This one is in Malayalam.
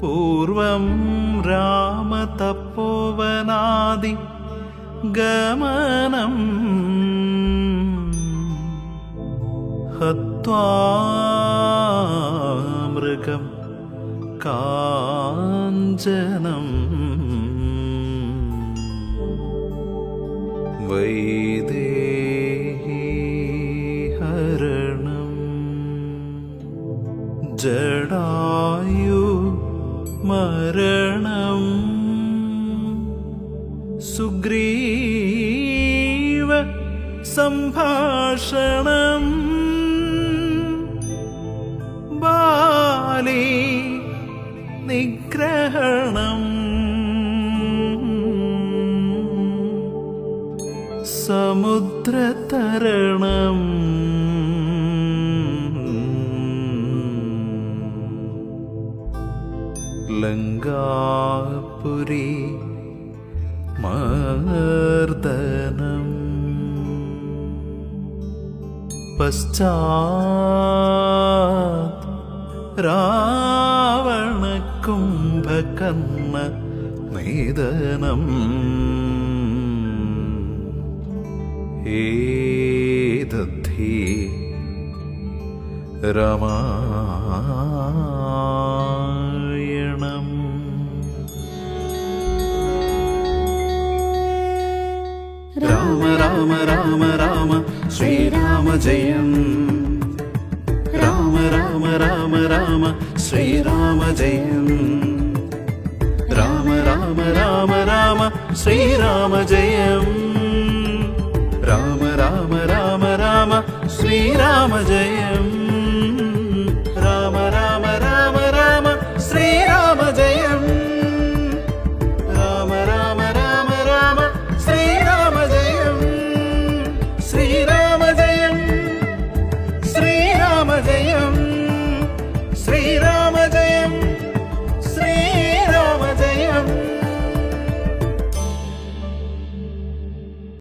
പൂർവം രാമതപ്പോവനാദി ഗമനം ഹത്വാമൃഗം കാഞ്ചനം. വൈദേഹരണം ജടായു മരണം. സുഗ്രീവ സംഭാഷണം. ബാലി നിഗ്രഹണം. സമുദ്രതരണം. ലങ്കാപുരി മർദനം. പശ്ചാത് രാവണ കുംഭകർണ നിധനം. ഏതദ്ധി രാമായണം രാമ രാമ രാമ രാമ ശ്രീരാമ ജയം രാമ രാമ രാമ രാമ ശ്രീരാമ ജയം രാമ രാമ രാമ രാമ ശ്രീരാമ ജയം രാമ രാമ രാമ രാമ ശ്രീരാമ ജയം Mira.